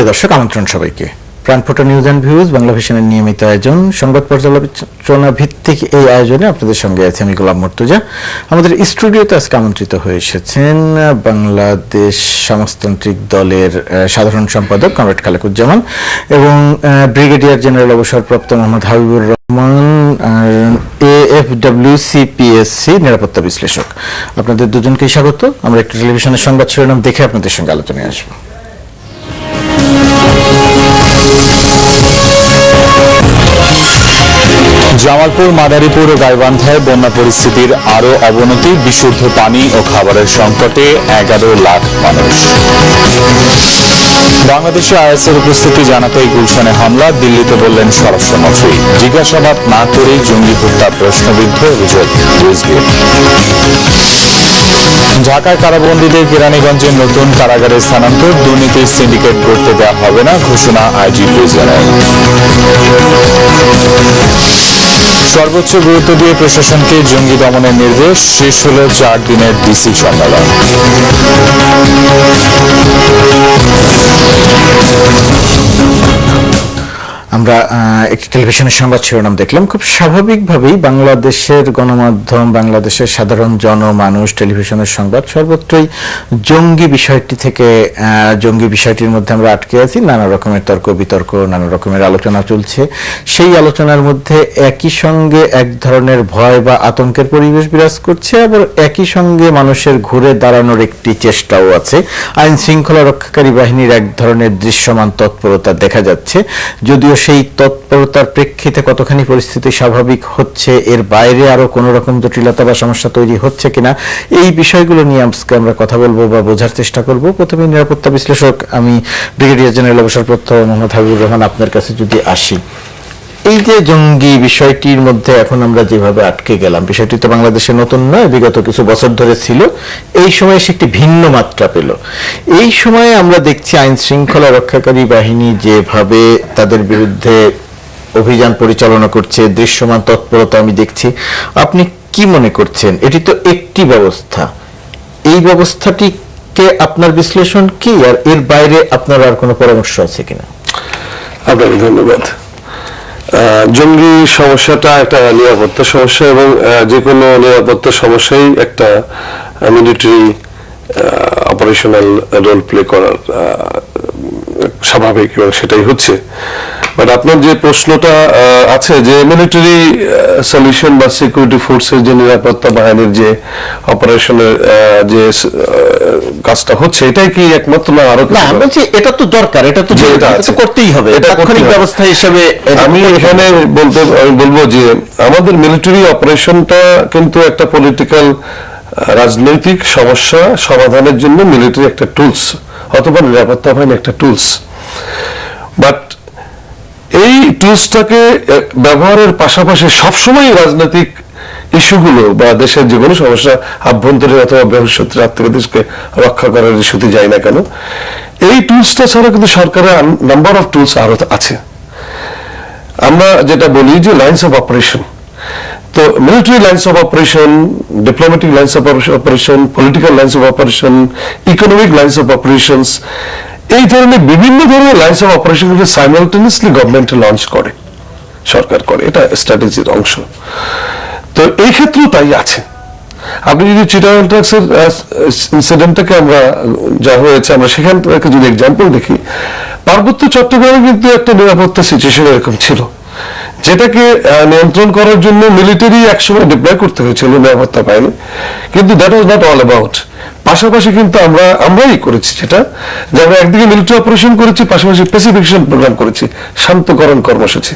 প্রিয় দর্শক, আমন্ত্রণ সবাইকে। প্রাণফোটা নিউজ অ্যান্ড ভিউজ বাংলা ভিশনের নিয়মিত আয়োজন, সংবাদ পর্যালোচনা ভিত্তিক এই আয়োজনে আপনাদের সঙ্গে আছি আমি গোলাম মর্তুজা। আমাদের স্টুডিওতে আজকে আমন্ত্রিত হয়ে এসেছেন বাংলাদেশ সমাজতান্ত্রিক দলের সাধারণ সম্পাদক কমরেড খালেকুজ্জামান এবং ব্রিগেডিয়ার জেনারেল অবসরপ্রাপ্ত মোহাম্মদ হাবিবুর রহমান এএফডব্লিউ সিপিএসসি নিরাপত্তা বিশ্লেষক। আপনাদের দুজনকেই স্বাগত। আমরা একটি টেলিভিশনের সংবাদ শিরোনাম দেখে আপনাদের সঙ্গে আলোচনায় আসব। জামালপুর, মাদারীপুর ও গাইবান্ধায় বন্যা পরিস্থিতির আরও অবনতি, বিশুদ্ধ পানি ও খাবারের সংকটে এগারো লাখ মানুষ। বাংলাদেশে আইএসের উপস্থিতি জানাতেই গুলশানে হামলা, দিল্লিতে বললেন স্বরাষ্ট্রমন্ত্রী জিজ্ঞাসাবাদ না করেই জঙ্গি হত্যা প্রশ্নবিদ্ধ অভিযোগ। ঢাকায় কারাবন্দীদের কেরানীগঞ্জের নতুন কারাগারে স্থানান্তর, দুর্নীতির সিন্ডিকেট করতে দেওয়া হবে না ঘোষণা আইজি প্রিজনের সর্বোচ্চ গুরুত্ব দিয়ে প্রশাসনকে জঙ্গি দমনের নির্দেশ, শেষ হল চার দিনের ডিসি সম্মেলন। আমরা একটি টেলিভিশনের সংবাদ শিরোনাম দেখলাম। খুব স্বাভাবিকভাবেই বাংলাদেশের গণমাধ্যম, বাংলাদেশের সাধারণ জনমানুষ টেলিভিশনের সংবাদ সর্বত্রই জঙ্গি বিষয়টি থেকে জঙ্গি বিষয়টির মধ্যে আমরা আটকে আছি। নানা রকমের তর্ক, বিতর্ক, নানা রকমের আলোচনা চলছে। সেই আলোচনার মধ্যে একই সঙ্গে এক ধরনের ভয় বা আতঙ্কের পরিবেশ বিরাজ করছে, আবার একই সঙ্গে মানুষের ঘুরে দাঁড়ানোর একটি চেষ্টাও আছে। আইন শৃঙ্খলা রক্ষাকারী বাহিনীর এক ধরনের দৃশ্যমান তৎপরতা দেখা যাচ্ছে। যদিও সেই তৎপরতার প্রেক্ষিতে কতখানি পরিস্থিতি স্বাভাবিক হচ্ছে, এর বাইরে আরও কোনো রকম জটিলতা বা সমস্যা তৈরি হচ্ছে কিনা, এই বিষয়গুলো নিয়ে আজকে আমরা কথা বলব বা বোঝার চেষ্টা করব। প্রথমে নিরাপত্তা বিশ্লেষক, আমি ব্রিগেডিয়ার জেনারেল অবসরপ্রাপ্ত মোহাম্মদ হাবিবুর রহমান আপনার কাছে যদি আসি। এই যে জঙ্গি বিষয়টির মধ্যে এখন আমরা যেভাবে আটকে গেলাম, বিষয়টি তো বাংলাদেশে নতুন নয়, বিগত কিছু বছর ধরে ছিল। এই সময় সে একটি ভিন্ন মাত্রা পেল। এই সময়ে আমরা দেখছি আইন শৃঙ্খলা রক্ষাকারী বাহিনী যেভাবে তাদের বিরুদ্ধে অভিযান পরিচালনা করছে, দৃশ্যমান তৎপরতা আমি দেখছি। আপনি কি মনে করছেন? এটি তো একটি ব্যবস্থা। এই ব্যবস্থাটিকে আপনার বিশ্লেষণ কি? আর এর বাইরে আপনার আর কোনো পরামর্শ আছে কিনা? আপনাকে ধন্যবাদ। জঙ্গি সমস্যাটা একটা নিরাপত্তা সমস্যা এবং যে কোনো নিরাপত্তা সমস্যাই একটা মিলিটারি অপারেশনাল রোল প্লে করার স্বাভাবিক এবং সেটাই হচ্ছে। বাট আপনার যে প্রশ্নটা আছে যে মিলিটারি সলিউশন বা সিকিউরিটি ফোর্সের যে নিরাপত্তা বাহিনীর যে অপারেশনের যে কাজটা হচ্ছে এটাই কি একমাত্র না আরও না বলছি এটা তো দরকার এটা তো। করতেই হবে তাৎক্ষণিক ব্যবস্থা হিসেবে আমি এখানে বলতে বলব যে আমাদের মিলিটারি অপারেশনটা কিন্তু একটা পলিটিক্যাল রাজনৈতিক সমস্যা সমাধানের জন্য মিলিটারি একটা টুলস অথবা নিরাপত্তা বাহিনী একটা টুলস বাট এই টুলসটাকে ব্যবহারের পাশাপাশি সবসময় রাজনৈতিক ইস্যুগুলো বা দেশের যে কোনো সমস্যা, আভ্যন্তরীণ অথবা ভবিষ্যৎ থেকে দেশকে রক্ষা করার ইস্যুতে যায় না কেন, এই টুলসটা ছাড়া কিন্তু সরকারের নাম্বার অফ টুলস আরও আছে। আমরা যেটা বলি যে লাইন্স অফ অপারেশন তো military lines of operation diplomatic lines of operation political lines of operation economic lines of operations এই ধরনের বিভিন্ন ধরনের line of operation simultaneously government launch করে, সরকার করে। এটা স্ট্র্যাটেজির অংশ। তো এই ক্ষেত্রেও তাই আছে। আপনি যদি ট্রাক্সের ইনসিডেন্টটাকে আমরা, যা হয়েছে, আমরা সেখান থেকে যদি এক্সাম্পল দেখি, পার্বত্য চট্টগ্রামে কিন্তু একটা নিরাপত্তা সিচুয়েশন এরকম ছিল। যেটাকে নিয়ন্ত্রণ করার জন্য মিলিটারি একসময় ডিপ্লয় করতে হয়েছিল নিরাপত্তা বাহিনী। কিন্তু that was not all about পাশাপাশি কিন্তু আমরা আমরাই করেছি যেটা যে আমরা একদিকে মিলিটারি অপারেশন করেছি পাশাপাশি পেসিফিকেশন প্রোগ্রাম করেছি শান্তকরণ কর্মসূচি।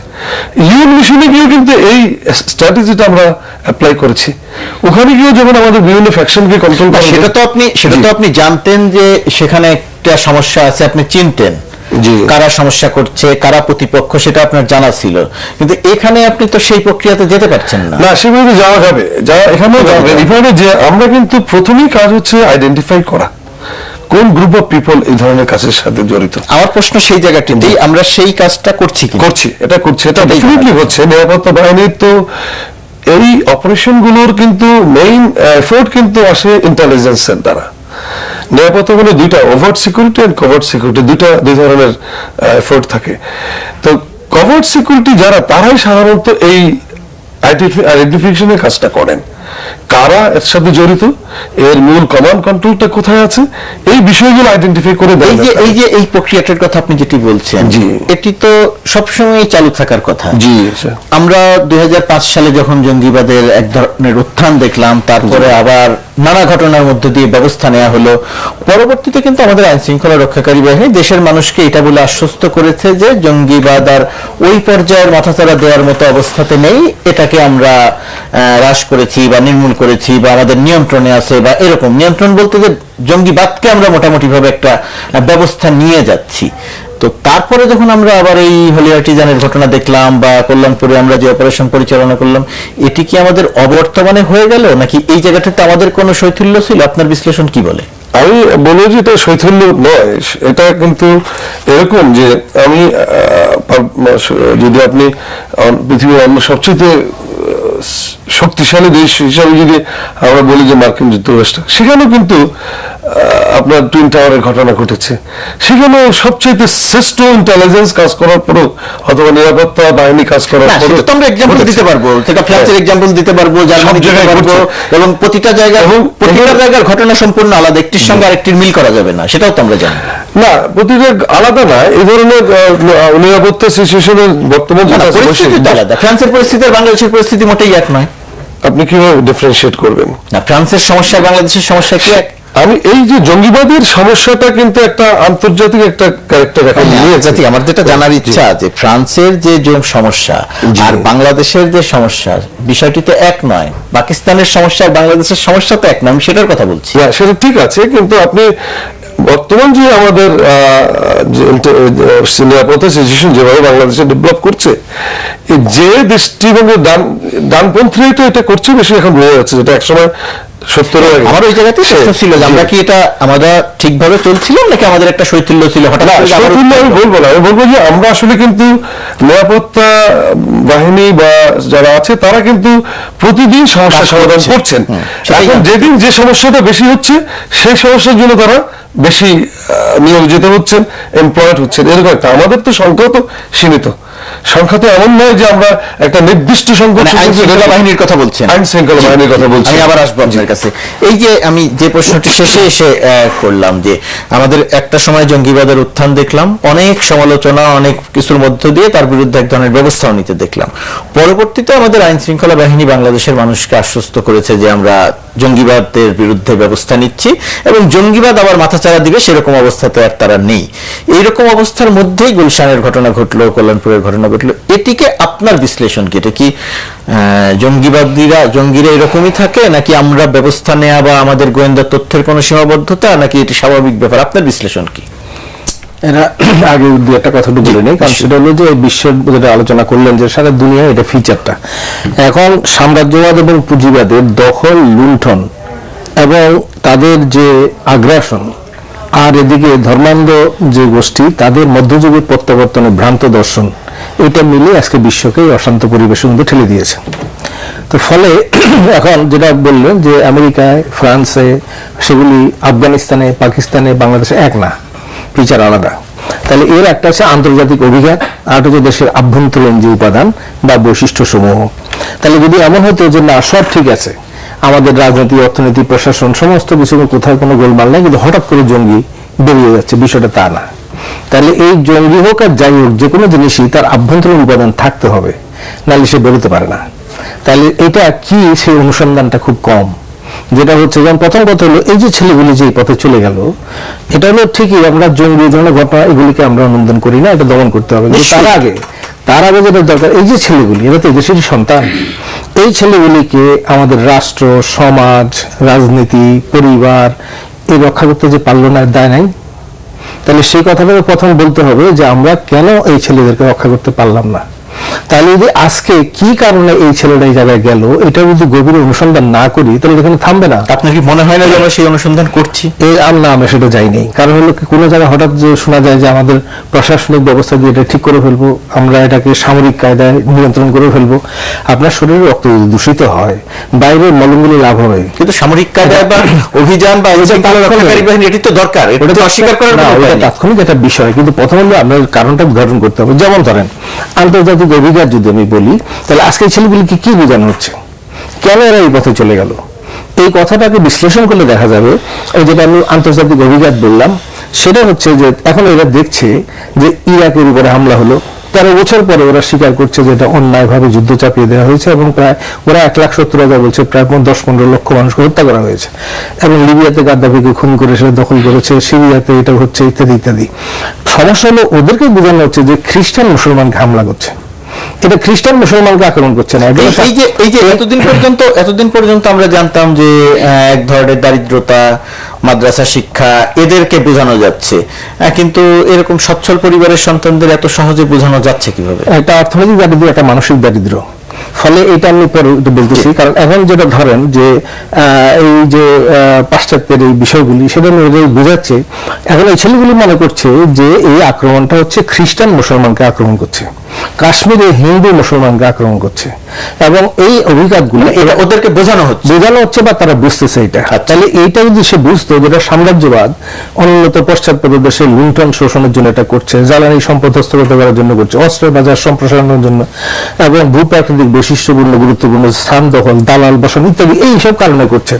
ইউএন মিশনে গিয়ে কিন্তু এই স্ট্র্যাটেজিটা আমরা অ্যাপ্লাই করেছি। ওখানে গিয়ে যখন আমাদের বিভিন্ন ফ্যাকশনকে কন্ট্রোল সেটা তো আপনি সেটা তো আপনি জানতেন যে সেখানে একটা সমস্যা আছে আপনি চিনতেন। কারা সমস্যা করছে কারা প্রতিপক্ষ সেটা আপনার জানা ছিল। কিন্তু এখানে আপনি তো সেই প্রক্রিয়াতে যেতে পারছেন না। না সেভাবে যাওয়া যাবে। যা এখানেও যাবে। এভাবে যে আমরা কিন্তু প্রথমেই কাজ হচ্ছে আইডেন্টিফাই করা। কোন গ্রুপ অফ পিপল এই ধরনের কাজের সাথে জড়িত? আমার প্রশ্ন সেই জায়গাটি জায়গাটিতেই আমরা সেই কাজটা করছি করছি এটা করছি। এটা ডেফিনেটলি হচ্ছে। নিরাপত্তা বাহিনীর তো এই অপারেশনগুলোর কিন্তু মেইন এফোর্ট কিন্তু আসে ইন্টেলিজেন্সের দ্বারা নিরাপত্তা মানে দুইটা overt security and covert security দুইটা, দুই ধরনের এফোর্ট থাকে। তো কভার্ট সিকিউরিটি যারা, তারাই সাধারণত এই আইডেন্টিফিকেশনের কাজটা করেন। কারা এর সাথে জড়িত? এর মূল কমান্ড কন্ট্রোলটা কোথায় আছে? এই বিষয়গুলো আইডেন্টিফাই করে দেয় এই যে এই যে এই প্রক্রিয়াটার কথা আপনি যেটি বলছেন জি। এটি তো সবসময় চালু থাকার কথা। জি আমরা দুই সালে যখন জঙ্গিবাদের এক ধরনের উত্থান দেখলাম তারপরে আবার নানা ঘটনার মধ্যে দিয়ে ব্যবস্থা নেওয়া হলো। পরবর্তীতে কিন্তু আমাদের আইন শৃঙ্খলা রক্ষাকারী বাহিনী দেশের মানুষকে এটা বলে আশ্বস্ত করেছে যে জঙ্গিবাদ আর ওই পর্যায়ের মাথাচাড়া দেওয়ার মতো অবস্থাতে নেই। এটাকে আমরা হ্রাস করেছি বা নির্মূল করেছি বা আমাদের নিয়ন্ত্রণে আছে বা এরকম নিয়ন্ত্রণ বলতে যে জঙ্গিবাদকে আমরা মোটামুটি ভাবে একটা ব্যবস্থা নিয়ে যাচ্ছি। তো তারপরে যখন আমরা আবার এই হলিয়ার্টিজানের ঘটনা দেখলাম বা কল্যাণপুরে আমরা যে অপারেশন পরিচালনা করলাম, এটি কি আমাদের অবর্তমানে হয়ে গেল? নাকি এই জায়গাটাতে আমাদের কোনো শৈথিল্য ছিল? আপনার বিশ্লেষণ কি বলে? আমি বলব যে এটা শৈথল্য নয়। এটা কিন্তু এরকম যে আমি যদি আপনি পৃথিবীর অন্য সবচেয়ে শক্তিশালী দেশ হিসাবে যদি আমরা বলি যে মার্কিন যুক্তরাষ্ট্র সেখানেও কিন্তু আপনার টুইন টাওয়ারের ঘটনা ঘটেছে। সেখানে সবচেয়ে শ্রেষ্ঠ ইন্টেলিজেন্স কাজ করার পরও অথবা নিরাপত্তা বাহিনী কাজ করার না পরও আমরা এক্সাম্পল দিতে পারব। সেটা ফ্রান্সের এক্সাম্পল দিতে পারব জার্মানি দিতে পারব। এবং প্রতিটা প্রতিটা জায়গার ঘটনা সম্পূর্ণ আলাদা। একটির সঙ্গে আরেকটির মিল করা যাবে না। সেটাও তো আমরা জানি। না প্রতিটা আলাদা না। এই ধরনের নিরাপত্তা সিচুয়েশনের বর্তমান পরিস্থিতি আলাদা। ফ্রান্সের পরিস্থিতি আর বাংলাদেশের পরিস্থিতি মোটেই এক নয়। আপনি কীভাবে ডিফারেন্সিয়েট করবেন? না ফ্রান্সের সমস্যা বাংলাদেশের সমস্যা কি এক? আমি এই যে জঙ্গিবাদের সমস্যাটা কিন্তু একটা আন্তর্জাতিক একটা ক্যারেক্টার এখন জাতি আমার যেটা জানার ইচ্ছা যে ফ্রান্সের যে সমস্যা। আর বাংলাদেশের যে সমস্যা বিষয়টি তো এক নয়। পাকিস্তানের সমস্যা আর বাংলাদেশের সমস্যা তো এক নয় আমি সেটার কথা বলছি। না, সেটা ঠিক আছে কিন্তু আপনি বর্তমান যে আমাদের নিরাপত্তা সিচুয়েশন যেভাবে বাংলাদেশে ডেভেলপ করছে যে দৃষ্টিভঙ্গি ডান ডানপন্থী তো এটা করছে বেশি এখন বোঝা যাচ্ছে যেটা একসময় সত্তরের আগে আমার ওই জায়গাতে প্রশ্ন ছিল যে আমরা কি এটা আমরা ঠিকভাবে চলছিলাম নাকি আমাদের একটা শৈথিল্য ছিল হঠাৎ না করে যে আবার- শৈথিল্য আমি বলব না। আমি বলব যে আমরা আসলে কিন্তু নিরাপত্তা বাহিনী বা যারা আছে তারা কিন্তু প্রতিদিন সমস্যা সমাধান করছেন। এখন যেদিন যে সমস্যাটা বেশি হচ্ছে সেই সমস্যার জন্য তারা বেশি নিয়োজিত হচ্ছেন এমপ্লয়েড হচ্ছেন। এরকম একটা আমাদের তো সংখ্যা তো সীমিত। সংখ্যা তো এমন নয় যে আমরা একটা নির্দিষ্ট সংখ্যক মানে বাহিনীর কথা বলছেন। আইন শৃঙ্খলা বাহিনীর কথা বলছি আমি আবার আসব আপনার কাছে। এই যে আমি যে প্রশ্নটি শেষে এসে করলাম যে আমাদের একটা সময় জঙ্গিবাদের উত্থান দেখলাম অনেক সমালোচনা অনেক কিছুর মধ্য দিয়ে তার বিরুদ্ধে এক ধরনের ব্যবস্থাও নিতে দেখলাম। পরবর্তীতে আমাদের আইন শৃঙ্খলা বাহিনী বাংলাদেশের মানুষকে আশ্বস্ত করেছে যে আমরা জঙ্গিবাদের বিরুদ্ধে ব্যবস্থা নিচ্ছি এবং জঙ্গিবাদ আবার মাথাচাড়া দিবে সেরকম অবস্থাতে আর তারা নেই। এইরকম অবস্থার মধ্যেই গুলশানের ঘটনা ঘটলো কল্যাণপুরের ঘটনা ঘটলো। এটিকে আপনার বিশ্লেষণ কি? এটা কি জঙ্গিবাদীরা জঙ্গিরা এরকমই থাকে নাকি আমরা ব্যবস্থা নেওয়া বা আমাদের গোয়েন্দা তথ্যের কোনো সীমাবদ্ধতা নাকি এটি স্বাভাবিক ব্যাপার? আপনার বিশ্লেষণ কি? এরা আগে দু একটা কথা একটু বলে নেই কারণ সেটা হলো যে বিশ্বের যেটা আলোচনা করলেন যে সারা দুনিয়া এটা ফিচারটা এখন সাম্রাজ্যবাদ এবং পুঁজিবাদের দখল লুণ্ঠন এবং তাদের যে আগ্রাসন আর এদিকে ধর্মান্ধ যে গোষ্ঠী, তাদের মধ্যযুগের প্রত্যাবর্তনে ভ্রান্ত দর্শন, এটা মিলে আজকে বিশ্বকে অশান্ত পরিবেশের মধ্যে ঠেলে দিয়েছে। তো ফলে এখন যেটা বললেন যে আমেরিকায়, ফ্রান্সে, সেগুলি আফগানিস্তানে, পাকিস্তানে, বাংলাদেশে এক না ফিচার আলাদা। তাহলে এর একটা হচ্ছে আন্তর্জাতিক অভিঘাত, আর হচ্ছে দেশের আভ্যন্তরীণ যে উপাদান বা বৈশিষ্ট্য সমূহ তাহলে যদি এমন হতো যে না, সব ঠিক আছে আমাদের রাজনীতি অর্থনীতি প্রশাসন সমস্ত কিছু কোথাও কোনো গোলমাল নেই কিন্তু হঠাৎ করে জঙ্গি বেরিয়ে যাচ্ছে বিষয়টা তা না। তাহলে এই জঙ্গি হোক আর যাই হোক যে কোনো জিনিসই তার আভ্যন্তরীণ উপাদান থাকতে হবে নাহলে সে বেরোতে পারে না। তাহলে এটা কি সেই অনুসন্ধানটা খুব কম। যেটা হচ্ছে যেমন প্রথম কথা হলো এই যে ছেলেগুলি যে পথে চলে গেল এটা হলো ঠিকই আমরা জঙ্গি ধরনের ঘটনা এগুলিকে আমরা অনুমোদন করি না এটা দমন করতে হবে। তার আগে তার আগে যেটা দরকার, এই যে ছেলেগুলি, এরা তো দেশের সন্তান। এই ছেলেগুলিকে আমাদের রাষ্ট্র, সমাজ, রাজনীতি, পরিবার, এই রক্ষা করতে যে পারল না দায় নাই। তাহলে সেই কথাটা প্রথম বলতে হবে যে আমরা কেন এই ছেলেদেরকে রক্ষা করতে পারলাম না? তাহলে যদি আজকে কি কারণে এই ছেলেটা এই জায়গায় গেল এটা যদি গভীর অনুসন্ধান না করি তাহলে এখানে থামবে না। আপনার কি মনে হয় না যে আমরা সেই অনুসন্ধান করছি? এই আমরা আমরা সেটা যাইনি। কারণ হলো কি কোনো জায়গায় হঠাৎ যে শোনা যায় যে আমাদের প্রশাসনিক ব্যবস্থা দিয়ে এটা ঠিক করে ফেলব আমরা এটাকে সামরিক কায়দায় নিয়ন্ত্রণ করে ফেলব আপনার শরীরে রক্ত যদি দূষিত হয় বাইরের মলমগুলি লাভ হবে। কিন্তু সামরিক কায়দায় বা অভিযান বা এটি তো দরকার এটা তো অস্বীকার করার না। তাৎক্ষণিক একটা বিষয় কিন্তু প্রথম আপনার কারণটা উদ্ঘাটন করতে হবে। যেমন ধরেন আন্তর্জাতিক অভিজ্ঞতা যদি আমি বলি, তাহলে আজকে ছেলেগুলিকে কি বোঝানো হচ্ছে? কেন এরা এই পথে চলে গেল? এই কথাটাকে বিশ্লেষণ করলে দেখা যাবে যেটা আমি আন্তর্জাতিক অভিজ্ঞতা বললাম, সেটা হচ্ছে যে এখন এরা দেখছে যে ইরাকের উপরে হামলা হলো। তেরো বছর পরে ওরা স্বীকার করছে যে এটা অন্যায়ভাবে যুদ্ধ চাপিয়ে দেওয়া হয়েছে এবং প্রায়, ওরা এক লাখ সত্তর হাজার বলছে প্রায় দশ পনেরো লক্ষ মানুষকে হত্যা করা হয়েছে। এবং লিবিয়াতে গাদ্দাফিকে খুন করে সেটা দখল করেছে, সিরিয়াতে এটা হচ্ছে ইত্যাদি ইত্যাদি। সমস্যা হলো ওদেরকে বোঝানো হচ্ছে যে খ্রিস্টান মুসলমানকে হামলা করছে। এটা খ্রিস্টান মুসলমানকে আক্রমণ করছে না এই- যে এই যে এতদিন পর্যন্ত এতদিন পর্যন্ত আমরা জানতাম যে এক ধরনের দারিদ্রতা মাদ্রাসা শিক্ষা এদেরকে বোঝানো যাচ্ছে। কিন্তু এরকম সচ্ছল পরিবারের সন্তানদের এত সহজে বোঝানো যাচ্ছে কীভাবে? একটা অর্থনৈতিক দারিদ্র একটা মানসিক দারিদ্র। ফলে এটা আমি পরে একটু বলতেছি কারণ এখন যেটা ধরেন যে আহ, এই যে পাশ্চাত্যের এই বিষয়গুলি সেটা নিয়ে বোঝাচ্ছে এখন এই ছেলেগুলি মনে করছে যে এই আক্রমণটা হচ্ছে খ্রিস্টান মুসলমানকে আক্রমণ করছে। কাশ্মীরে হিন্দু মুসলমানকে আক্রমণ করছে। এবং এই অভিঘাতগুলো এটা ওদেরকে বোঝানো হচ্ছে। বোঝানো হচ্ছে বা তারা বুঝতেছে এটা। তাহলে এইটা যদি সে বুঝতো যেটা সাম্রাজ্যবাদ অনুন্নত পশ্চাৎপদ দেশে লুণ্ঠন শোষণের জন্য এটা করছে জ্বালানি সম্পদ হস্তগত করার জন্য করছে অস্ত্রের বাজার সম্প্রসারণের জন্য এবং ভূপ্রাকৃতিক বৈশিষ্ট্যপূর্ণ গুরুত্বপূর্ণ স্থান দখল দালাল বসন ইত্যাদি এই সব কারণে করছে।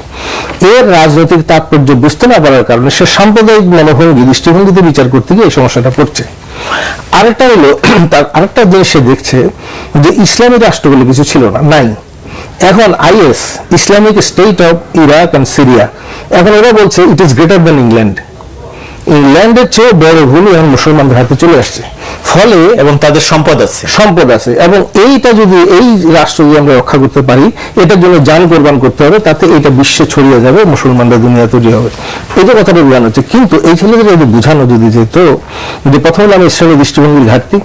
এর রাজনৈতিক তাৎপর্য বুঝতে না পারার কারণে সে সাম্প্রদায়িক মনোভঙ্গি দৃষ্টিভঙ্গিতে বিচার করতে গিয়ে এই সমস্যাটা পড়ছে আরেকটা হলো, তার আরেকটা জিনিস সে দেখছে যে ইসলামী রাষ্ট্রগুলো কিছু ছিল না, নাই। এখন IS, Islamic State of Iraq and Syria. এখন ওরা বলছে it is greater than England ইংল্যান্ডের চেয়ে বড় ভুল এখন মুসলমানদের হাতে চলে আসছে। ফলে এবং তাদের সম্পদ আছে। সম্পদ আছে। এবং এইটা যদি এই রাষ্ট্র যদি আমরা রক্ষা করতে পারি এটার জন্য যান কোরবান করতে হবে তাতে এটা বিশ্বে ছড়িয়ে যাবে মুসলমানরা দুনিয়া তৈরি হবে। এই যে কথাটা বোঝানো হচ্ছে কিন্তু এই ছেলেদের যদি বোঝানো যদি যেত যে প্রথম হলো আমি ইসলামের দৃষ্টিভঙ্গির ঘাটতি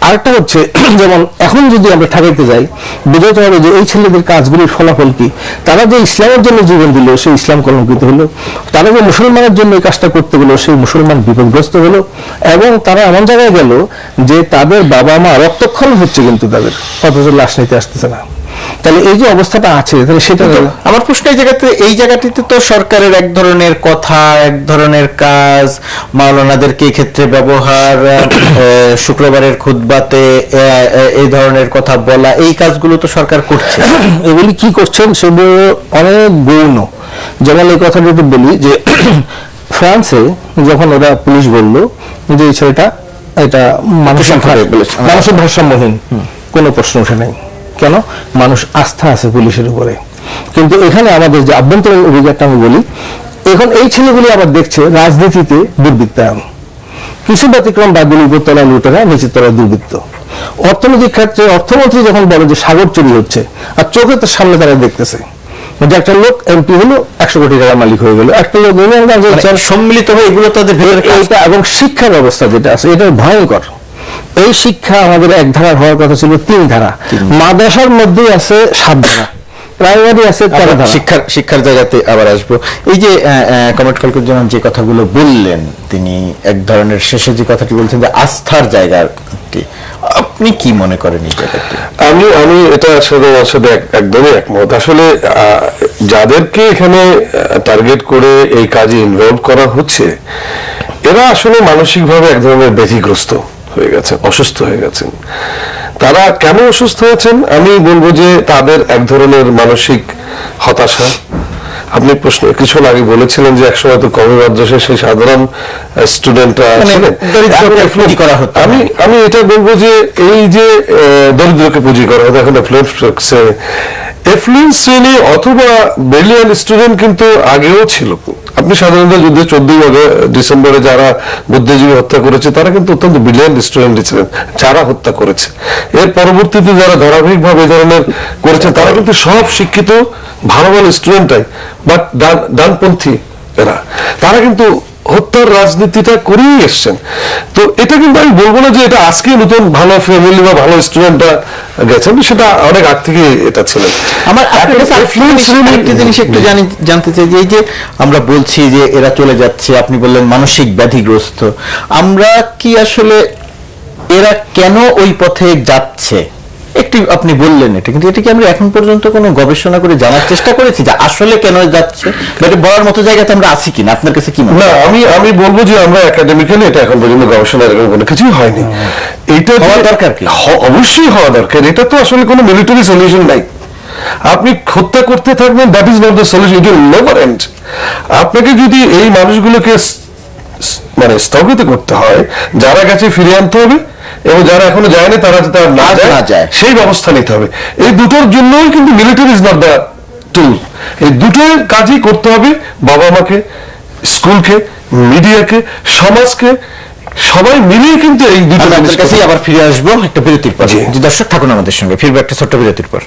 আরেকটা হচ্ছে, যেমন এখন যদি আমরা ঠেকাইতে যাই বোঝাতে হবে যে এই ছেলেদের কাজগুলির ফলাফল কি। তারা যে ইসলামের জন্য জীবন দিল, সেই ইসলাম কলঙ্কিত হলো। তারা যে মুসলমানের জন্য এই কাজটা করতে গেলো, সেই মুসলমান বিপদগ্রস্ত হলো। এবং তারা এমন জায়গায় গেল যে তাদের বাবা মা রক্তক্ষরণ হচ্ছে কিন্তু তাদের। অথচ লাশ নিতে আসতেছে না। তাহলে এই যে অবস্থাটা আছে তাহলে সেটা আমার প্রশ্ন এই জায়গাতে এই জায়গাটিতে তো সরকারের এক ধরনের কথা এক ধরনের কাজ মাওলানাদেরকে এই ক্ষেত্রে ব্যবহার শুক্রবারের আহ, এই ধরনের কথা বলা এই কাজগুলো তো সরকার করছে। এগুলি কি করছেন সেগুলো অনেক গৌণ। যেমন এই কথাটা একটু বলি যে ফ্রান্সে যখন ওরা পুলিশ বলল যে এই ছেলেটা এটা মানুষের মানুষের ভারসাম্যহীন। কোনো প্রশ্ন ওঠে নাই। কেন? মানুষ আস্থা আছে পুলিশের উপরে। কিন্তু এখানে আমাদের যে আভ্যন্তরীণ অভিজ্ঞতা আমি বলি এখন এই ছেলেগুলি আবার দেখছে রাজনীতিতে দুর্বৃত্তায়ন। কিছু ব্যতিক্রম বাদগুলি উপরতলা লুটেরা নিচের তলা দুর্বৃত্ত। অর্থনৈতিক ক্ষেত্রে অর্থমন্ত্রী যখন বলে যে সাগর চুরি হচ্ছে আর চোখে তার সামনে তারা দেখতেছে। যে একটা লোক এমপি হলো একশো কোটি টাকার মালিক হয়ে গেল। একটা লোক মানে সম্মিলিত হয়ে এগুলো তাদের এবং শিক্ষা ব্যবস্থা যেটা আছে এটা ভয়ঙ্কর। এই শিক্ষা আমাদের এক ধারা হওয়ার কথা ছিল তিন ধারা। মাদ্রাসার মধ্যেই আছে সাত ধারা। প্রাইমারি আছে তেরো ধারা। শিক্ষার শিক্ষার জায়গাতে আবার আসব। এই যে কমেন্ট কলকের যে কথাগুলো বললেন তিনি এক ধরনের শেষে যে কথাটি বলছেন যে আস্থার আপনি কি মনে করেন এই জায়গাটি? আমি আমি এটা আসলে এক- একদমই একমত। আসলে আহ, যাদেরকে এখানে টার্গেট করে এই কাজে ইনভলভ করা হচ্ছে এরা আসলে মানসিকভাবে এক ধরনের ব্যাধিগ্রস্ত হয়ে গেছে অসুস্থ হয়ে গেছেন তারা কেন অসুস্থ হয়েছেন? আমি বলব যে তাদের এক ধরনের মানসিক হতাশা। আপনি প্রশ্ন কিছুক্ষণ আগে বলেছিলেন যে একসময় তো কমে মাদ্রাসা সেই সাধারণ স্টুডেন্টরা মানে করা হতো। আমি আমি এটা বলব যে এই যে দরিদ্রকে পুঁজি করা হতো এখন এফ্লুয়েন্স এফ্লুয়েন্স শ্রেণি অথবা ব্রিলিয়ান স্টুডেন্ট কিন্তু আগেও ছিল। আপনি সাধারণত যুদ্ধে চোদ্দই ডিসেম্বরে যারা বুদ্ধিজীবী হত্যা করেছে, তারা কিন্তু অত্যন্ত ব্রিলিয়ান্ট স্টুডেন্ট ছিলেন, যারা হত্যা করেছে। এর পরবর্তীতে যারা ধারাবাহিকভাবে এই ধরনের করেছে, তারা কিন্তু সব শিক্ষিত, ভালো ভালো স্টুডেন্টাই বাট ডানপন্থী এরা। তারা কিন্তু হত্যার রাজনীতিটা করেই এসছেন। তো এটা কিন্তু আমি বলব না যে এটা আজকে নতুন ভালো ফ্যামিলি বা ভালো স্টুডেন্টরা গেছেন সেটা অনেক আগ থেকে এটা ছিলেন আমার জিনিস- জিনিস একটু জানি জানতে চাই যে এই যে আমরা বলছি যে এরা চলে যাচ্ছে আপনি বললেন মানসিক ব্যাধিগ্রস্ত আমরা কি আসলে এরা কেন ওই পথে যাচ্ছে? একটু আপনি বললেন এটা কিন্তু এটা কি আমরা এখন পর্যন্ত কোনো গবেষণা করে জানার চেষ্টা করেছি যে আসলে কেন যাচ্ছে? বা এটা বলার মতো জায়গাতে আমরা আছি কিনা? আপনার কাছে কি না আমি আমি বলব যে আমরা একাডেমিক্যালি এটা এখন পর্যন্ত গবেষণা এরকম কোনো কিছুই হয়নি। এটা হওয়া দরকার কি? অবশ্যই হওয়া দরকার। এটা তো আসলে কোনো মিলিটারি সলিউশন নাই। আপনি হত্যা করতে থাকবেন that is not the solution it will never end আপনাকে যদি এই মানুষগুলোকে মানে স্থগিত করতে হয় যারা গেছে ফিরিয়ে আনতে হবে এবং যারা এখনও যায়নি তারা যাতে আর না যায়। সেই ব্যবস্থা নিতে হবে। এই দুটোর জন্যই কিন্তু military is not the tool এই দুটো কাজই করতে হবে বাবা মাকে স্কুলকে মিডিয়াকে সমাজকে সবাই মিলিয়ে কিন্তু এই দুটো কাছেই আবার ফিরে আসব একটা বিরতির পর। দর্শক থাকুন আমাদের সঙ্গে। ফিরবো একটা ছোট্ট বিরতির পর।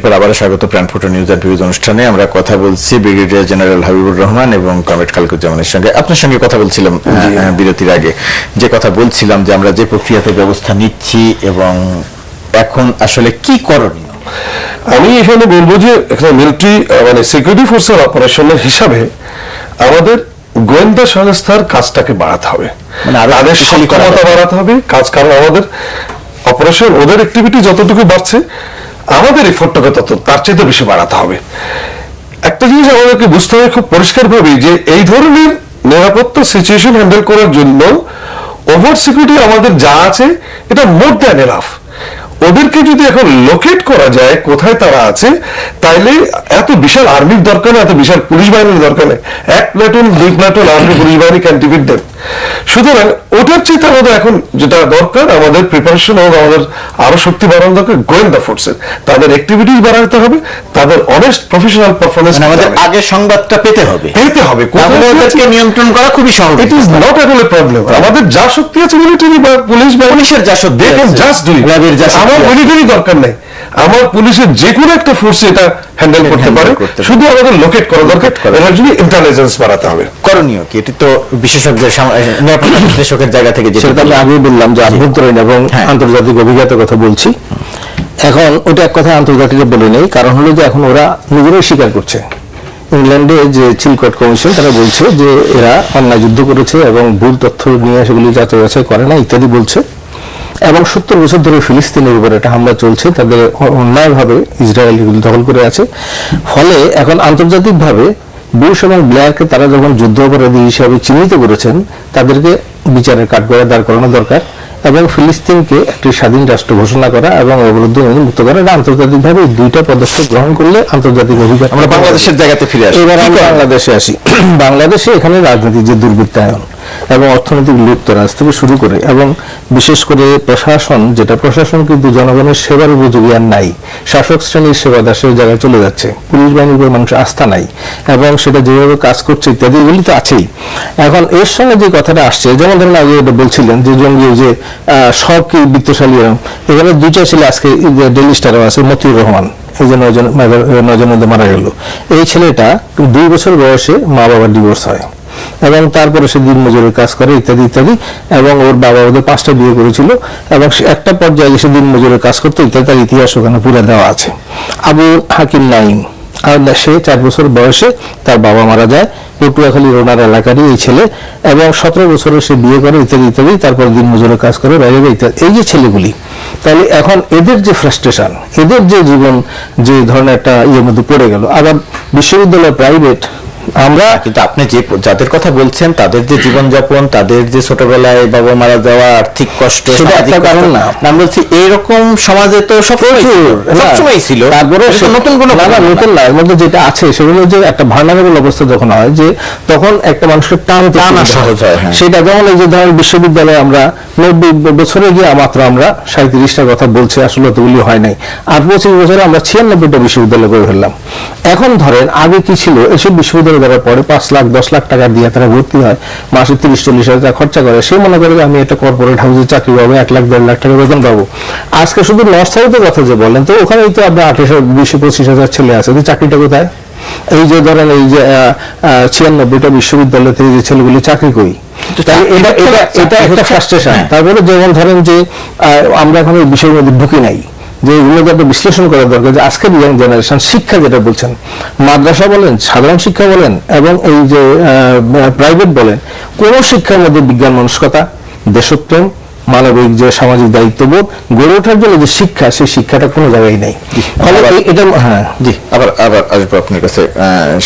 বিরতির পর আবারও স্বাগত প্রাণফোটো নিউজ আর ভিউজ অনুষ্ঠানে। আমরা কথা বলছি ব্রিগেডিয়ার জেনারেল হাবিবুর রহমান এবং কমরেড খালকুজ্জামানের সঙ্গে। আপনার সঙ্গে কথা বলছিলাম বিরতির আগে। যে কথা বলছিলাম যে আমরা যে প্রক্রিয়াতে ব্যবস্থা নিচ্ছি এবং এখন আসলে কি করণীয়? আমি এখানে বলব যে এখানে মিলিটারি মানে সিকিউরিটি ফোর্সের অপারেশনের হিসাবে আমাদের গোয়েন্দা সংস্থার কাজটাকে বাড়াতে হবে। মানে আরও তাদের সক্ষমতা বাড়াতে হবে। কাজ কারণ আমাদের অপারেশন ওদের অ্যাক্টিভিটি যতটুকু বাড়ছে আমাদের এফোর্টটাকে তত তার চেয়ে বেশি বাড়াতে হবে। একটা জিনিস আমাদেরকে বুঝতে হবে, খুব পরিষ্কার ভাবে যে এই ধরনের নিরাপত্তা সিচুয়েশন হ্যান্ডেল করার জন্য ওভার সিকিউরিটি আমাদের যা আছে, এটা মোর দ্যান এনাফ ওদেরকে যদি এখন লোকেট করা যায়, কোথায় তারা আছে, তাইলে এত বিশাল আর্মির দরকার নেই এত বিশাল পুলিশ বাহিনীর দরকার নেই এক প্লাটুন দুই প্লাটুন আর্মি পুলিশ বাহিনী ক্যান দেম সুতরাং ওটার চেয়ে আমাদের এখন যেটা দরকার আমাদের প্রিপারেশন এবং আমাদের আরও শক্তি বাড়ানো দরকার গোয়েন্দা ফোর্সের তাদের অ্যাক্টিভিটিস বাড়াতে হবে তাদের অনেস্ট প্রফেশনাল পারফরমেন্স মানে আমাদের আগে সংবাদটা পেতে হবে। পেতে হবে ওদেরকে নিয়ন্ত্রণ করা খুবই সহজ it is not at all problem আমাদের যা শক্তি আছে মিলিটারি বা পুলিশ বা পুলিশের যা শক্তি দে ক্যান জাস্ট ডু যা আমার। মিলিটারি দরকার নাই। আমার পুলিশের যে কোনো একটা ফোর্স এটা হ্যান্ডেল করতে পারে। শুধু আমাদের লোকেট করা দরকার। করা। এটার জন্য ইন্টেলিজেন্স বাড়াতে হবে। করণীয় কি? এটি তো বিশেষজ্ঞের বিশ্লেষকের জায়গা থেকে যেটা সেটা আমি আগেই বললাম যে আভ্যন্তরীণ এবং হ্যাঁ। আন্তর্জাতিক অভিজ্ঞতার কথা বলছি। এখন ওটা এক কথা আন্তর্জাতিক বলে নেই কারণ হলো যে এখন ওরা নিজেরাই স্বীকার করছে। ইংল্যান্ডে যে চিলকট কমিশন তারা বলছে যে এরা অন্যায় যুদ্ধ করেছে এবং ভুল তথ্য নিয়ে সেগুলি যাচাই বাছাই করে না ইত্যাদি বলছে। এবং সত্তর বছর ধরে ফিলিস্তিনের উপর একটা হামলা চলছে তাদের অন্যায়ভাবে ইসরায়েল দখল করে আছে। ফলে এখন আন্তর্জাতিকভাবে বুশ এবং ব্লেয়ারকে তারা যখন যুদ্ধ অপরাধী হিসাবে চিহ্নিত করেছেন তাদেরকে বিচারের কাঠগড়ায় দাঁড় করানো দরকার এবং ফিলিস্তিনকে একটি স্বাধীন রাষ্ট্র ঘোষণা করা এবং অবরুদ্ধ মুক্ত করা। এটা আন্তর্জাতিকভাবে দুইটা পদক্ষেপ গ্রহণ করলে আন্তর্জাতিক অভিজ্ঞতা আমরা বাংলাদেশের জায়গাতে ফিরে আসি। এবার আমরা বাংলাদেশে আসি। বাংলাদেশে এখানে রাজনীতি যে দুর্বৃত্তায়ন এবং অর্থনৈতিক লুপ্তরাজ থেকে শুরু করে এবং বিশেষ করে প্রশাসন, যেটা প্রশাসন কিন্তু জনগণের সেবার উপযোগী আর নাই। শাসক শ্রেণির সেবা দাসের জায়গায় চলে যাচ্ছে। পুলিশ বাহিনীর উপর মানুষের আস্থা নাই এবং সেটা যেভাবে কাজ করছে ইত্যাদি, এগুলি তো আছেই। এখন এর সঙ্গে যে কথাটা আসছে, যেমন ধরেন আগে এটা বলছিলেন যে জঙ্গি যে সব কি বিত্তশালী এখানে দুইটা ছেলে আজকে ডেলি স্টারও আছে, মতিউর রহমান। এই যে নয়জন নয়জনের মধ্যে মারা গেল। এই ছেলেটা দুই বছর বয়সে মা বাবার ডিভোর্স হয়। এবং তারপরে সে দিন মজুরের কাজ করে, ইত্যাদি ইত্যাদি। এবং ওর বাবা ওদের পাঁচটা বিয়ে করেছিল। এবং একটা পর্যায়ে এসে দিন মজুরের কাজ করতো, ইত্যাদি, তার ইতিহাস ওখানে পুরে দেওয়া আছে। আবু হাকিম নাইম। আর সে চার বছর বয়সে তার বাবা মারা যায়। পটুয়াখালী রোনার এলাকারই এই ছেলে। এবং সতেরো বছরে সে বিয়ে করে, ইত্যাদি ইত্যাদি, তারপর দিন মজুরের কাজ করে বাইরে ইত্যাদি। এই যে ছেলেগুলি, তাহলে এখন এদের যে ফ্রাস্ট্রেশন এদের যে জীবন, যে ধরনের একটা ইয়ের মধ্যে পড়ে গেল। আবার বিশ্ববিদ্যালয় প্রাইভেট আমরা কিন্তু আপনি যে যাদের কথা বলছেন তাদের যে জীবনযাপন তাদের যে ছোটবেলায় বাবা মারা যাওয়া আর্থিক কষ্ট সেটা একটা কারণ না। আমি বলছি এইরকম সমাজে তো সবসময় ছিল। ছিল। তারপরে নতুন কোনো না নতুন না এর মধ্যে যেটা আছে সেগুলো যে একটা ভার্নারেবল অবস্থা যখন হয় যে তখন একটা মানুষের টান টানা সহজ হয়, হ্যাঁ। সেটা যেমন এই যে ধরেন বিশ্ববিদ্যালয়ে আমরা নব্বই বছরে গিয়ে মাত্র আমরা সাঁত্রিশটা কথা বলছি আসলে অতগুলি হয় নাই। আট পঁচিশ বছরে আমরা ছিয়ানব্বইটা বিশ্ববিদ্যালয় করে ফেললাম। এখন ধরেন আগে কি ছিল? এসব বিশ্ববিদ্যালয় করে যারা পড়ে পাঁচ লাখ দশ লাখ টাকা দিয়ে তারা ভর্তি হয়। মাসে তিরিশ চল্লিশ হাজার টাকা খরচা করে। সে মনে করে আমি একটা কর্পোরেট হাউসে চাকরি পাবো এক লাখ দেড় লাখ টাকা বেতন পাবো। আজকে শুধু সাউথের কথা যে বলেন তো ওখানেই তো আপনার আঠারোশো বিশ পঁচিশ হাজার ছেলে আছে। তো চাকরিটা কোথায়? এই যে ধরেন এই যে ছিয়ানব্বইটা বিশ্ববিদ্যালয় থেকে যে ছেলেগুলি চাকরি করি তাহলে এটা এটা এটা একটা ফ্রাস্ট্রেশন তারপরে যেমন ধরেন যে আমরা এখন এই বিষয়ের মধ্যে ঢুকি নাই। যে এগুলোকে একটা বিশ্লেষণ করা দরকার যে আজকের ইয়াং জেনারেশন শিক্ষা যেটা বলছেন, মাদ্রাসা বলেন, সাধারণ শিক্ষা বলেন, এবং এই যে প্রাইভেট বলেন, কোন শিক্ষার মধ্যে বিজ্ঞান মনস্কতা, দেশপ্রেম মানবিক যে সামাজিক দায়িত্ববোধ গড়ে ওঠার জন্য যে শিক্ষা সেই শিক্ষাটা কোনো জায়গায় নেই। ফলে এটা হ্যাঁ। জি আবার আবার আসব আপনার কাছে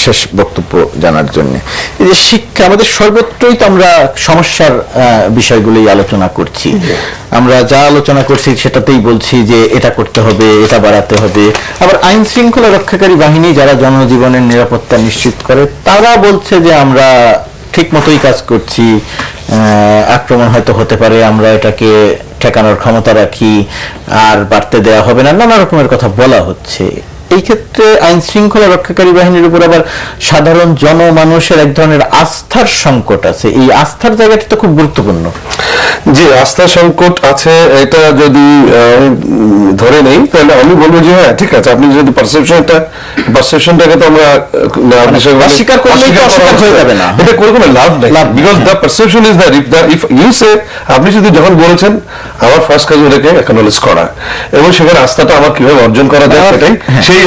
শেষ বক্তব্য জানার জন্য। এই যে শিক্ষা আমাদের সর্বত্রই তো আমরা সমস্যার বিষয়গুলোই আলোচনা করছি। আমরা যা আলোচনা করছি সেটাতেই বলছি যে এটা করতে হবে এটা বাড়াতে হবে। আবার আইন শৃঙ্খলা রক্ষাকারী বাহিনী যারা জনজীবনের নিরাপত্তা নিশ্চিত করে তারা বলছে যে আমরা ঠিক মতোই কাজ করছি আক্রমণ হয়তো হতে পারে, আমরা এটাকে ঠেকানোর ক্ষমতা রাখি, আর বাড়তে দেওয়া হবে না, নানা রকমের কথা বলা হচ্ছে। এই ক্ষেত্রে আইন শৃঙ্খলা রক্ষাকারী বাহিনীর উপর আবার সাধারণ জনমানুষের এক ধরনের আস্থার সংকট আছে। এই আস্থার জায়গাটি তো খুব গুরুত্বপূর্ণ। যে আস্থা সংকট আছে এটা যদি ধরে নেই তাহলে আমি বলব যে হ্যাঁ ঠিক আছে আপনি যদি পারসেপশনটা পারসেপশনটাকে তো আমরা অস্বীকার করলেই তো অস্বীকার হয়ে যাবে না। এটা করে কোনো লাভ নেই because the perception is the if the if you say আপনি যদি যখন বলেছেন আমার ফার্স্ট কাজ ওটাকে অ্যাকনোলেজ করা। এবং সেখানে আস্থাটা আমার কীভাবে অর্জন করা যায় সেটাই সেই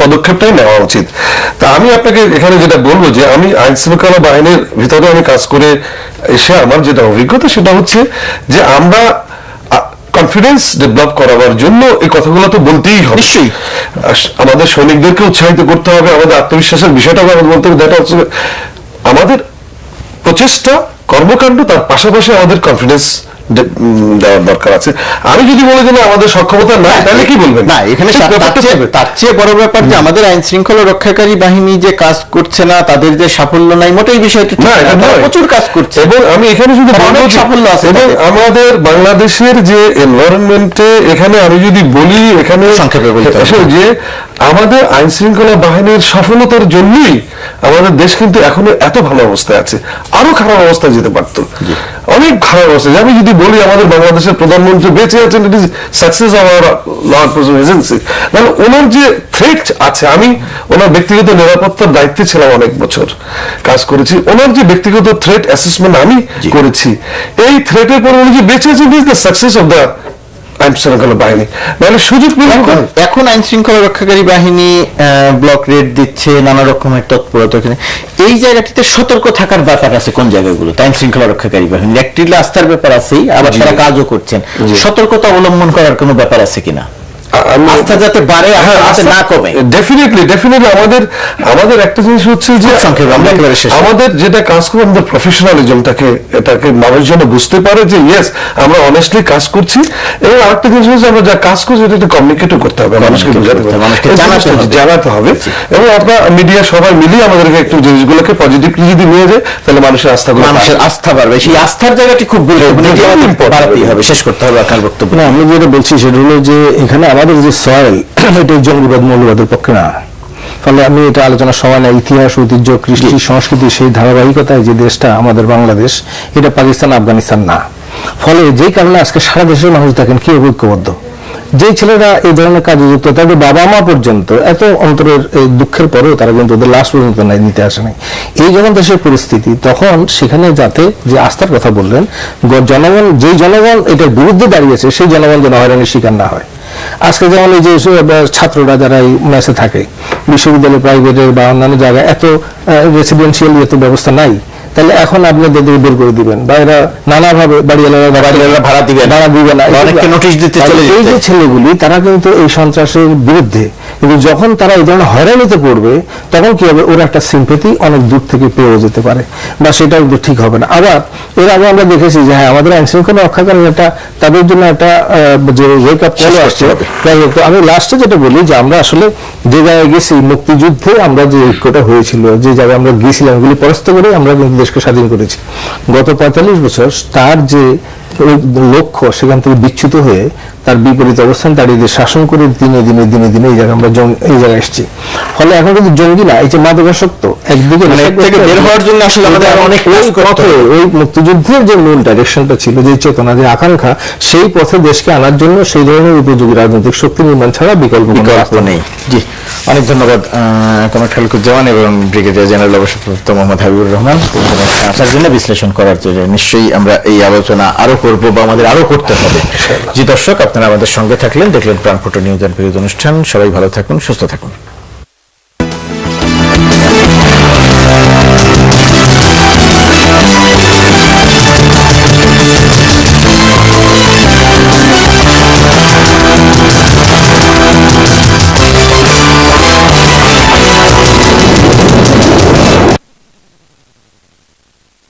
পদক্ষেপটাই নেওয়া উচিত তা আমি আপনাকে এখানে যেটা বলব যে আমি আইন শৃঙ্খলা বাহিনীর ভিতরে আমি কাজ করে এসে আমার যেটা অভিজ্ঞতা সেটা হচ্ছে যে আমরা কনফিডেন্স ডেভেলপ করাবার জন্য এই কথাগুলো তো বলতেই হবে নিশ্চয়ই। আমাদের সৈনিকদেরকে উৎসাহিত করতে হবে আমাদের আত্মবিশ্বাসের বিষয়টাকে আমাদের বলতে হবে দ্যাট অলসো আমাদের প্রচেষ্টা কর্মকাণ্ড তার পাশাপাশি আমাদের কনফিডেন্স দেওয়ার দরকার আছে। আমি যদি বলে যে আমাদের সক্ষমতা নাই তাহলে কি বলবেন? না এখানে তার চেয়ে- বড় ব্যাপার যে আমাদের আইন শৃঙ্খলা রক্ষাকারী বাহিনী যে কাজ করছে না তাদের যে সাফল্য নাই মোটেই বিষয়টি। প্রচুর কাজ করছে। এবং আমি এখানে শুধু অনেক সাফল্য আছে এবং আমাদের বাংলাদেশের যে এনভায়রনমেন্টে এখানে আমি যদি বলি এখানে সংক্ষেপে। আসলে যে আমাদের আইন শৃঙ্খলা বাহিনীর সফলতার জন্যই আমাদের দেশ কিন্তু এখনও এত ভালো অবস্থায় আছে। আরও খারাপ অবস্থায় যেতে পারতো। অনেক খারাপ অবস্থা। আমি যদি বলি আমাদের বাংলাদেশের প্রধানমন্ত্রী বেঁচে আছেন it is success of our law enforcement agency মানে ওনার যে থ্রেট আছে আমি ওনার ব্যক্তিগত নিরাপত্তার দায়িত্বে ছিলাম অনেক বছর কাজ করেছি। ওনার যে ব্যক্তিগত থ্রেট অ্যাসেসমেন্ট আমি করেছি এই থ্রেটের পর উনি যে বেঁচে আছেন is the success of the আইন শৃঙ্খলা বাহিনী। নাহলে সুযোগ এখন আইন শৃঙ্খলা রক্ষাকারী বাহিনী ব্লক রেড দিচ্ছে নানা রকমের তৎপরতা এই জায়গাটিতে সতর্ক থাকার ব্যাপার আছে কোন জায়গাগুলো আইন শৃঙ্খলা রক্ষাকারী বাহিনী। একটি আস্থার ব্যাপার আছেই আবার তারা কাজও করছেন। সতর্কতা অবলম্বন করার কোনো ব্যাপার আছে কিনা? আস্থা যাতে বাড়ে হ্যাঁ, আস্থা না কমে। ডেফিনেটলি ডেফিনেটলি আমাদের আমাদের একটা জিনিস হচ্ছে যে সংক্ষেপে, আমরা একেবারে শেষে। আমাদের যেটা কাজ করব আমাদের প্রফেশনালিজমটাকে এটাকে মানুষ যেন বুঝতে পারে যে ইয়েস আমরা অনেস্টলি কাজ করছি। এবং আরেকটা জিনিস হচ্ছে আমরা যা কাজ করছি এটা কমিউনিকেটও করতে হবে মানুষকে বোঝাতে হবে জানাতে হবে। জানাতে হবে। এবং আপনার মিডিয়া সবাই মিলিয়ে আমাদেরকে একটু জিনিসগুলোকে পজিটিভলি যদি নিয়ে যায় তাহলে মানুষের আস্থা মানুষের আস্থা বাড়বে। সেই আস্থার জায়গাটি খুব. বাড়াতেই হবে। শেষ করতে হবে আপনার বক্তব্য। আমি যেটা বলছি সেটা হলো যে এখানে আমাদের যে সয়েল এটা জঙ্গিবাদ মৌলবাদের পক্ষে না। ফলে আমি এটা আলোচনা সময় না ইতিহাস ঐতিহ্য কৃষ্টি সংস্কৃতি সেই ধারাবাহিকতায় যে দেশটা আমাদের বাংলাদেশ এটা পাকিস্তান আফগানিস্তান না। ফলে যেই কারণে আজকে সারা দেশের মানুষ দেখেন কি ঐক্যবদ্ধ। যে ছেলেরা এই ধরনের কাজে যুক্ত তাদের বাবা মা পর্যন্ত এত অন্তরের দুঃখের পরেও তারা কিন্তু ওদের লাশ পর্যন্ত নাই নিতে আসে নাই। এই যখন দেশের পরিস্থিতি তখন সেখানে যাতে যে আস্থার কথা বললেন জনগণ যেই জনগণ এটার বিরুদ্ধে দাঁড়িয়েছে সেই জনগণ যেন হয়রানির শিকার না হয়। আজকে যেমন এই যে ছাত্ররা যারা এই মেসে থাকে বিশ্ববিদ্যালয় প্রাইভেটের বা অন্যান্য জায়গায় এত রেসিডেন্সিয়াল এত ব্যবস্থা নাই তাহলে এখন আপনি তাদের বের করে দিবেন বা এরা নানাভাবে বাড়িওয়ালারা ভাড়া দিবে। ভাড়া দিবে না। অনেককে নোটিশ দিতে চলে এই যে ছেলেগুলি তারা কিন্তু এই সন্ত্রাসের বিরুদ্ধে কিন্তু যখন তারা এই ধরনের হয়রানিতে পড়বে তখন কি হবে? ওরা একটা সিম্পেথি অনেক দূর থেকে পেয়েও যেতে পারে বা সেটা কিন্তু ঠিক হবে না। আবার এর আগে আমরা দেখেছি যে হ্যাঁ আমাদের আইন শৃঙ্খলা রক্ষাকারী একটা তাদের জন্য একটা যে ওয়েক আপ কল আসছে যাই হোক, তো আমি লাস্টে যেটা বলি যে আমরা আসলে যে জায়গায় গেছি মুক্তিযুদ্ধে আমরা যে ঐক্যটা হয়েছিল যে জায়গায় আমরা গিয়েছিলাম এগুলি পরাস্ত করে আমরা কিন্তু দেশকে স্বাধীন করেছি। গত পঁয়তাল্লিশ বছর তার যে লক্ষ্য সেখান থেকে বিচ্যুত হয়ে তার বিপরীত অবস্থান দাঁড়িয়ে শাসন করে দিনে দিনে দিনে দিনে এই জায়গায় আমরা এই জায়গায় এসেছি। ফলে এখন কিন্তু জঙ্গি না এই যে মাদকাসক্ত একদিকে মানে বের হওয়ার জন্য আসলে আমাদের অনেক পথে ওই মুক্তিযুদ্ধের যে মূল ডাইরেকশনটা ছিল যে চেতনা যে আকাঙ্ক্ষা সেই পথে দেশকে আনার জন্য সেই ধরনের উপযোগী রাজনৈতিক শক্তি নির্মাণ ছাড়া বিকল্প কোনো নেই। জি। অনেক ধন্যবাদ কমর খালিকুজ্জামান এবং ব্রিগেডিয়ার জেনারেল অবসরপ্রাপ্ত মোহাম্মদ হাবিবুর রহমান। আসার জন্য বিশ্লেষণ করার জন্য নিশ্চয়ই আমরা এই আলোচনা আরও করব বা আমাদের আরও করতে হবে। জি দর্শক, আপনারা আমাদের সঙ্গে থাকলেন, দেখলেন প্রাণফোটো নিউজ বিরোধী অনুষ্ঠান। সবাই ভালো থাকুন, সুস্থ থাকুন।